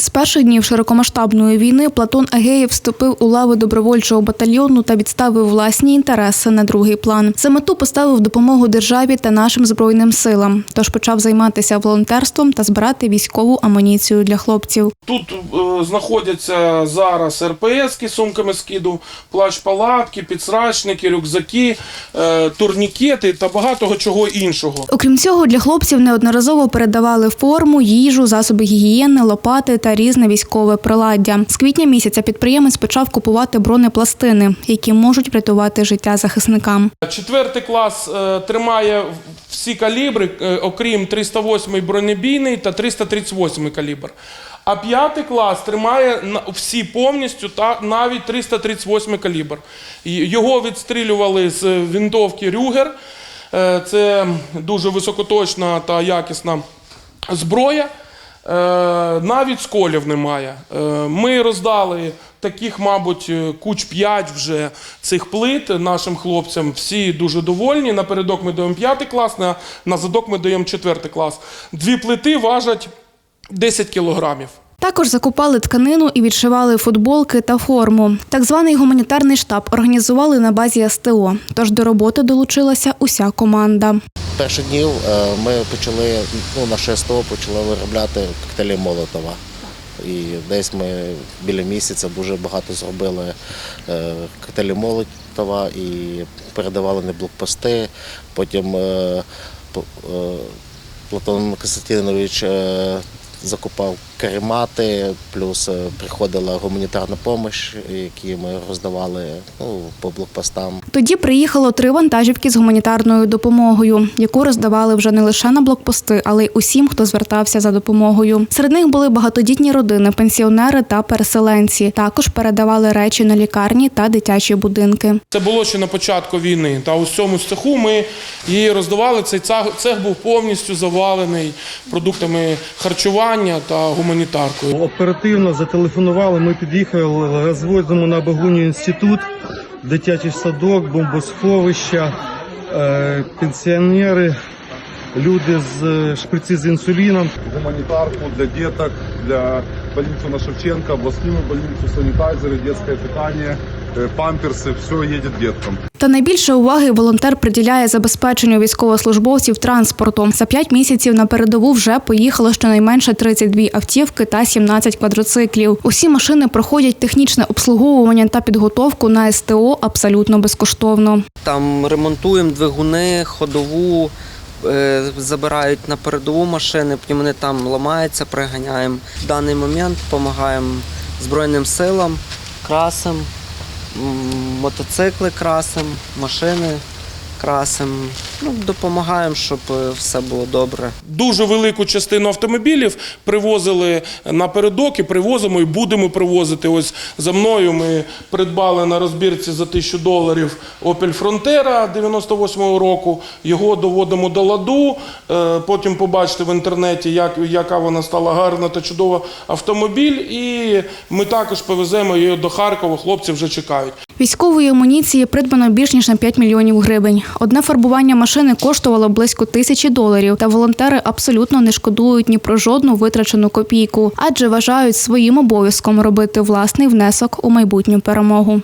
З перших днів широкомасштабної війни Платон Агеєв вступив у лави добровольчого батальйону та відставив власні інтереси на другий план. За мету поставив допомогу державі та нашим збройним силам. Тож почав займатися волонтерством та збирати військову амуніцію для хлопців. Тут е, знаходяться зараз РПС сумками скиду, плащ-палатки, підсрачники, рюкзаки, е, турнікети та багато чого іншого. Окрім цього, для хлопців неодноразово передавали форму, їжу, засоби гігієни, лопати та різне військове приладдя. З квітня місяця підприємець почав купувати бронепластини, які можуть врятувати життя захисникам. Четвертий клас е, тримає всі калібри, е, окрім 308 бронебійний та 338 калібр. А п'ятий клас тримає всі повністю та навіть 338 калібр. Його відстрілювали з винтовки Рюгер. Е, Це дуже високоточна та якісна зброя. Е, Навіть сколів немає. Е, Ми роздали таких, мабуть, е, куч 5 вже цих плит нашим хлопцям. Всі дуже довольні. Напередок ми даємо 5 клас, на, на задок ми даємо 4 клас. Дві плити важать 10 кілограмів. Також закупали тканину і відшивали футболки та форму. Так званий гуманітарний штаб організували на базі СТО. Тож до роботи долучилася уся команда. Перших днів е, ми почали, ну, наше СТО почало виробляти коктейлі Молотова. І десь ми біля місяця дуже багато зробили е, коктейлі Молотова і передавали на блокпости. Потім е, Платон Константинович закупав каремати, плюс е, приходила гуманітарна допомога, які ми роздавали ну, по блокпостам. Тоді приїхало три вантажівки з гуманітарною допомогою, яку роздавали вже не лише на блокпости, але й усім, хто звертався за допомогою. Серед них були багатодітні родини, пенсіонери та переселенці. Також передавали речі на лікарні та дитячі будинки. Це було ще на початку війни. Та у цьому цеху ми її роздавали. Цей цех, був повністю завалений продуктами харчування та гуманітаркою. Оперативно зателефонували, ми під'їхали, розвозимо на багуні інститут, дитячий садок, бомбосховища, е, пенсіонери, люди з е, шприці з інсуліном. Гуманітарку для діток, для больницу на Шевченко, областную больницу, санитайзеры, детское питание, э, памперсы, все едет деткам. Та найбільше уваги волонтер приділяє забезпеченню військовослужбовців транспорту. За п'ять місяців на передову вже поїхало щонайменше 32 автівки та 17 квадроциклів. Усі машини проходять технічне обслуговування та підготовку на СТО абсолютно безкоштовно. Там ремонтуємо двигуни, ходову, е, забирають на передову машини, вони там ламаються, приганяємо. В даний момент допомагаємо Збройним силам, красим, мотоцикли красим, машини красим. Ну, допомагаємо, щоб е, все було добре. Дуже велику частину автомобілів привозили напередок і привозимо і будемо привозити. Ось за мною ми придбали на розбірці за тисячу доларів Opel Frontera 98-го року. Його доводимо до ладу. Е, Потім побачите в інтернеті, як, яка вона стала гарна та чудова автомобіль. І ми також повеземо її до Харкова. Хлопці вже чекають. Військової амуніції придбано більш ніж на 5 мільйонів гривень. Одне фарбування машини коштувало близько тисячі доларів. Та волонтери абсолютно не шкодують ні про жодну витрачену копійку, адже вважають своїм обов'язком робити власний внесок у майбутню перемогу.